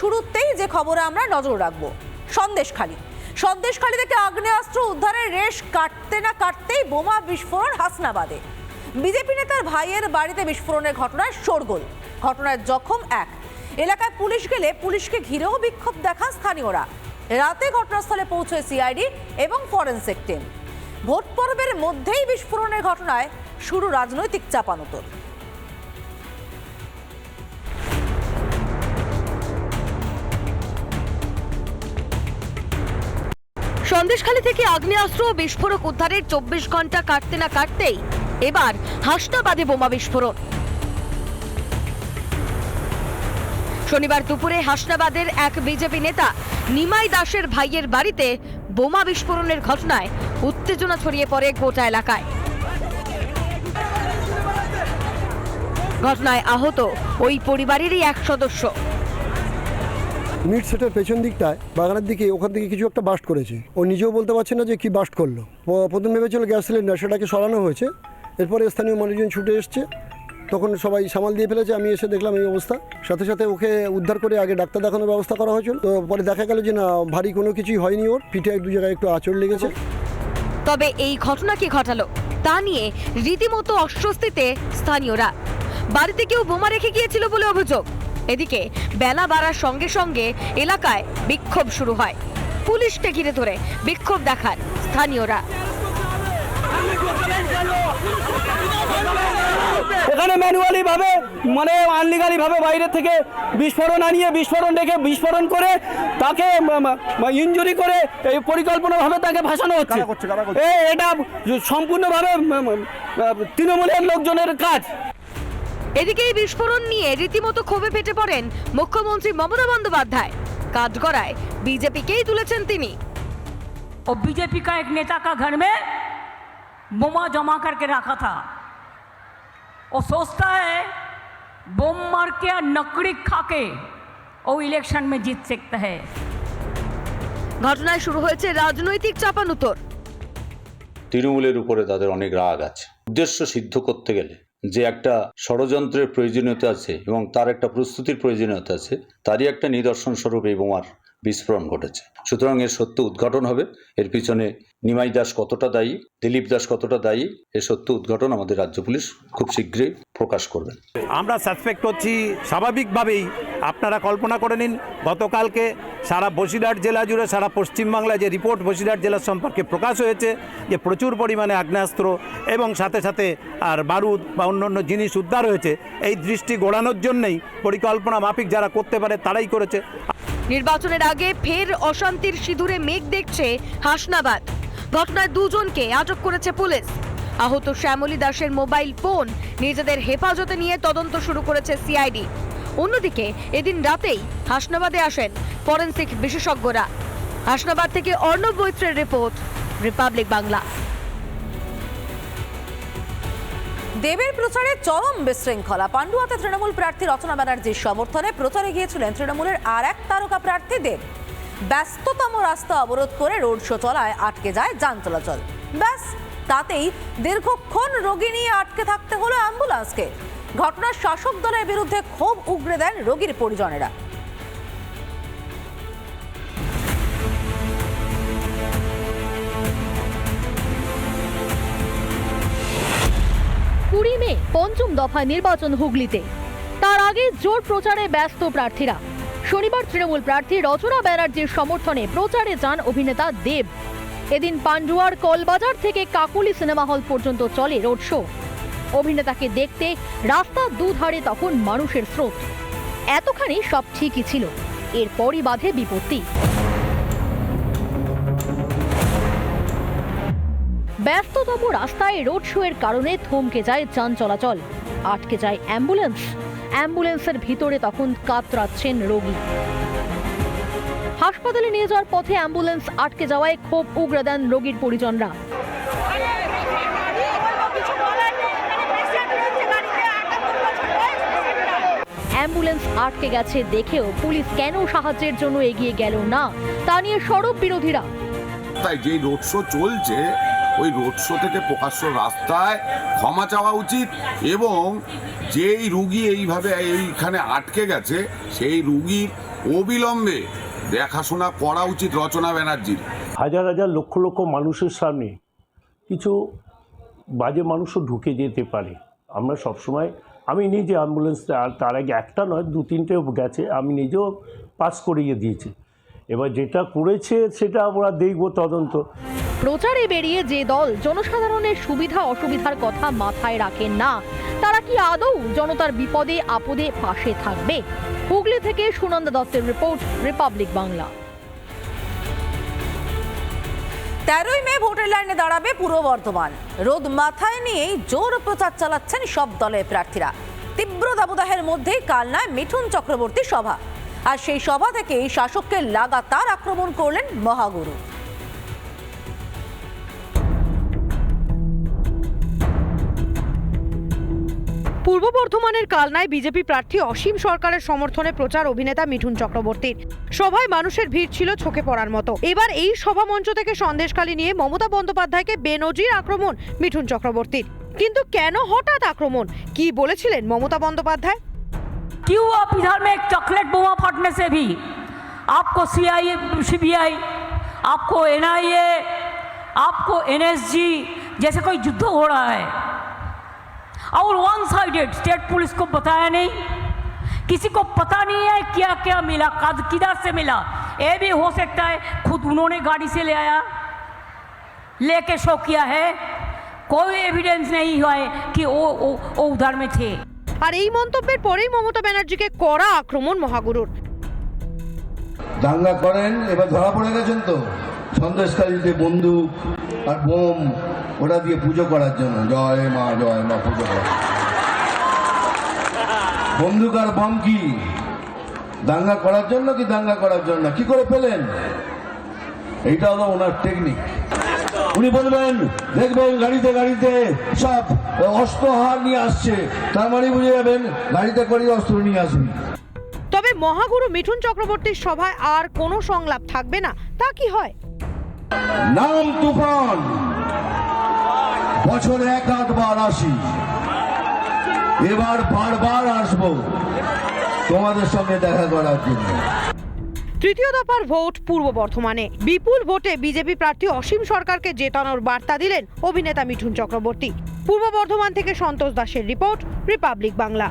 শুরুতেই যে খবরে আমরা নজর রাখব। সন্দেশখালী। সন্দেশখালী থেকে আগ্নেয়াস্ত্র উদ্ধারের রেশ কাটতে না কাটতেই বোমা বিস্ফোরণ হাসনাবাদে। বিজেপি নেতার ভাইয়ের বাড়িতে বিস্ফোরণের ঘটনায় শোরগোল। ঘটনায় জখম এক। এলাকায় পুলিশ গেলে পুলিশকে ঘিরেও বিক্ষোভ দেখান স্থানীয়রা। রাতে ঘটনাস্থলে পৌঁছয় সিআইডি এবং ফরেনসিক টিম। ভোট পর্বের মধ্যেই বিস্ফোরণের ঘটনায় শুরু রাজনৈতিক চাপানোতর। সন্দেশখালী থেকে আগ্নেয়াস্ত্র বিস্ফোরক উদ্ধারের চব্বিশ ঘণ্টা কাটতে না কাটতেই এবার হাসনাবাদে বোমা বিস্ফোরণ। শনিবার দুপুরে হাসনাবাদের এক বিজেপি নেতা নিমাই দাসের ভাইয়ের বাড়িতে বোমা বিস্ফোরণের ঘটনায় উত্তেজনা ছড়িয়ে পড়ে গোটা এলাকায়। ঘটনায় আহত ওই পরিবারেরই এক সদস্য। মিড সেটের পেছন দিকটায়, বাগানের দিকে ওখান থেকে কিছু একটা বাস্ট করেছে। ও নিজেও বলতে পারছে না যে কি বাস্ট করল। প্রথম ভেবেছিল গ্যাস সিলিন্ডার, সেটাকে সরানো হয়েছে। এরপরে স্থানীয় মানুষজন ছুটে এসছে। তখন সবাই সামাল দিয়ে ফেলেছে, আমি এসে দেখলাম এই অবস্থা। সাথে সাথে ওকে উদ্ধার করে আগে ডাক্তার দেখানোর ব্যবস্থা করা হয়েছিল। তো পরে দেখা গেল যে না, ভারী কোনো কিছুই হয়নি ওর। পিঠে দু জায়গায় একটু আঁচড় লেগেছে। তবে এই ঘটনা কি ঘটালো, তা নিয়ে রীতিমতো অস্বস্তিতে স্থানীয়রা। বাড়িতে কেউ বোমা রেখে গিয়েছিল বলে অভিযোগ। এদিকে বেলা বাড়ার সঙ্গে সঙ্গে এলাকায় বিক্ষোভ শুরু হয়। পুলিশকে ঘিরে ধরে বিক্ষোভ দেখান স্থানীয়রা। এখানে ম্যানুয়ালি ভাবে মানে আনলিগালি ভাবে বাইরে থেকে বিস্ফোরণ আনিয়ে বিস্ফোরণ রেখে বিস্ফোরণ করে তাকে ইনজুরি করে এই পরিকল্পনাভাবে তাকে ভাসানো হচ্ছে। এটা সম্পূর্ণভাবে তৃণমূলের লোকজনের কাজ। এদিকে এই বিস্ফোরণ নিয়ে রীতিমতো ক্ষোভে ফেটে পড়েন মুখ্যমন্ত্রী মমতা বন্দ্যোপাধ্যায় কাঠগড়ায় বিজেপিকেই তুলেছেন তিনি और बीजेपी का एक नेता का घर में बोमा जमा करके रखा था वो सोचता है बोम मार के और नकड़ी खा के वो इलेक्शन में जीत सकता है ঘটনায় শুরু হয়েছে রাজনৈতিক চাপানুতর তৃণমূলের উপরে তাদের অনেক রাগ আছে উদ্দেশ্য সিদ্ধ করতে গেলে যে একটা ষড়যন্ত্রের প্রয়োজনীয়তা আছে এবং তার একটা প্রস্তুতির প্রয়োজনীয়তা আছে, তারই একটা নিদর্শন স্বরূপ এই বোমার বিস্ফোরণ ঘটেছে। সুতরাং এর সত্য উদ্ঘাটন হবে। এর পিছনে নিমাই দাস কতটা দায়ী, দিলীপ দাস কতটা দায়ী, এর সত্য উদ্ঘাটন আমাদের রাজ্য পুলিশ খুব শীঘ্রই প্রকাশ করবেন। আমরা সাসপেক্ট করছি স্বাভাবিকভাবেই আপনারা কল্পনা করে নিন, গতকালকে সারা বসিরহাট জেলা জুড়ে, সারা পশ্চিমবাংলায় যে রিপোর্ট বসিরহাট জেলা সম্পর্কে প্রকাশ হয়েছে, যে প্রচুর পরিমাণে আগ্নেয়াস্ত্র এবং সাথে সাথে আর বারুদ বা অন্যান্য জিনিস উদ্ধার হয়েছে, এই দৃষ্টি গোড়ানোর জন্যই পরিকল্পনা মাফিক যারা করতে পারে, তারাই করেছে। নির্বাচনের আগে ফের অশান্তির সিঁদুরে মেঘ দেখছে হাসনাবাদ। ঘটনায় দুজনকে আটক করেছে পুলিশ। আহত শ্যামলী দাসের মোবাইল ফোন নিজেদের হেফাজতে নিয়ে তদন্ত শুরু করেছে সিআইডি। অন্যদিকে এদিন রাতেই হাসনাবাদে আসেন ফরেনসিক বিশেষজ্ঞরা। হাসনাবাদ থেকে অর্ণব বৈত্রের রিপোর্ট, রিপাবলিক বাংলা। দেবের প্রচারে চরম বিশৃঙ্খলা। পান্ডুয়াতে তৃণমূল প্রার্থী রচনা ব্যানার্জির সমর্থনে প্রচারে গিয়েছিলেন তৃণমূলের আর এক তারকা প্রার্থী দেব। ব্যস্ততম রাস্তা অবরোধ করে রোড শো চলায় আটকে যায় যান চলাচল। ব্যাস, তাতেই দীর্ঘক্ষণ রোগী নিয়ে আটকে থাকতে হলো অ্যাম্বুলেন্সকে। ঘটনার শাসক দলের বিরুদ্ধে ক্ষোভ উগরে দেন রোগীর পরিজনেরা। পঞ্চম দফা নির্বাচন হুগলিতে। তার আগে জোর প্রচারে ব্যস্ত প্রার্থীরা। শনিবার তৃণমূল প্রার্থী রচনা ব্যানার্জির সমর্থনে প্রচারে যান অভিনেতা দেব। এদিন পান্ডুয়ার কলবাজার থেকে কাকুলি সিনেমা হল পর্যন্ত চলে রোড শো। অভিনেতাকে দেখতে রাস্তার দুধারে তখন মানুষের স্রোত। এতখানি সব ঠিকই ছিল। এরপরই বাধে বিপত্তি। ব্যস্ততম রাস্তায় রোড শো এর কারণে থমকে যায় যান চলাচল। আটকে যায় অ্যাম্বুলেন্স। অ্যাম্বুলেন্সের ভিতরে তখন কাতরাচ্ছেন রোগী। হাসপাতালে নিয়ে যাওয়ার পথে অ্যাম্বুলেন্স আটকে যাওয়ায় ক্ষোভ উগরে দেন রোগীর পরিজনরা। অ্যাম্বুলেন্স আটকে গেছে দেখেও পুলিশ কেন সাহায্যের জন্য এগিয়ে গেল না, তা নিয়ে সরব বিরোধীরা। তাই যে রোড শো চলছে ওই রোড শো থেকে প্রকাশ্য রাস্তায় ক্ষমা চাওয়া উচিত এবং যেই রুগী এইভাবে এইখানে আটকে গেছে, সেই রুগীর অবিলম্বে দেখাশোনা করা উচিত রচনা ব্যানার্জির। হাজার হাজার লক্ষ লক্ষ মানুষের সামনে কিছু বাজে মানুষও ঢুকে যেতে পারে। আমরা সবসময়, আমি নিজে অ্যাম্বুলেন্স আর তার আগে একটা নয়, দু তিনটে গেছে, আমি নিজেও পাস করিয়ে দিয়েছি। এবার যেটা করেছে সেটা আমরা দেখব তদন্ত। প্রচারে বেরিয়ে যে দল জনসাধারণের সুবিধা অসুবিধার কথা মাথায় রাখেন না, তারা কি আদৌ জনতার বিপদে, আপদে পাশে থাকবে? হুগলি থেকে সুনন্দা দত্তের রিপোর্ট, রিপাবলিক বাংলা। তেরোই মে ভোটের লাইনে দাঁড়াবে পূর্ব বর্ধমান। রোদ মাথায় নিয়েই জোর প্রচার চালাচ্ছেন সব দলের প্রার্থীরা। তীব্র দাবদাহের মধ্যেই কালনায় মিঠুন চক্রবর্তী সভা। আর সেই সভা থেকেই শাসককে লাগাতার আক্রমণ করলেন মহাগুরু। পূর্ব বর্ধমানের কালনায় বিজেপি প্রার্থী অসীম সরকারের সমর্থনে প্রচার অভিনেতা মিঠুন চক্রবর্তীর সভায় মানুষের ভিড় ছিল চোখে পড়ার মতো এবার এই সভা মঞ্চ থেকে সন্দেশখালী নিয়ে মমতা বন্দ্যোপাধ্যায়কে বেনজির আক্রমণ মিঠুন চক্রবর্তীর কিন্তু কেন হঠাৎ আক্রমণ কি বলেছিলেন মমতা বন্দ্যোপাধ্যায় क्यों आप इधर में एक चॉकलेट बोमा फटने से भी आपको सी आई सी बी आई आपको एन आई ए आपको एन एस जी जैसे कोई युद्ध हो रहा है और वन साइडेड स्टेट पुलिस को बताया नहीं किसी को पता नहीं है क्या क्या मिला कद किधर से मिला ये भी हो सकता है खुद उन्होंने गाड़ी से ले आया लेके शो किया है कोई एविडेंस नहीं हुआ है कि वो वो, वो उधर में थे আর এই মন্তব্যের পরেই মমতা ব্যানার্জিকে কড়া আক্রমণ মহাগুরুর দাঙ্গা করেন এবার ধরা পড়ে গেছেন তো সন্দেশকারীতে বন্দুক আর বোম ওটা দিয়ে পুজো করার জন্য। জয় মা জয় মা পুজো করা। বন্দুক আর বম কি? দাঙ্গা করার জন্য কি দাঙ্গা করার জন্য? কি করে পেলেন? এইটা হলো ওনার টেকনিক উনি বলবেন দেখবেন গাড়িতে গাড়িতে সব অস্ত্র হার নিয়ে আসছে। তার মানে বুঝে যাবেন গাড়িতে করে অস্ত্র নিয়ে আসবি তবে মহাগুরু মিঠুন চক্রবর্তীর সভায় আর কোনো সংলাপ থাকবে না। তা কি হয়? নাম তুফান। বছরে এক আটবার আসি। এবার বারবার আসব তোমাদের সঙ্গে দেখা করার জন্য। তৃতীয় দফার ভোট পূর্ব বর্ধমানে। বিপুল ভোটে বিজেপি প্রার্থী অসীম সরকারকে জেতানোর বার্তা দিলেন অভিনেতা মিঠুন চক্রবর্তী। পূর্ব বর্ধমান থেকে সন্তোষ দাসের রিপোর্ট, রিপাবলিক বাংলা।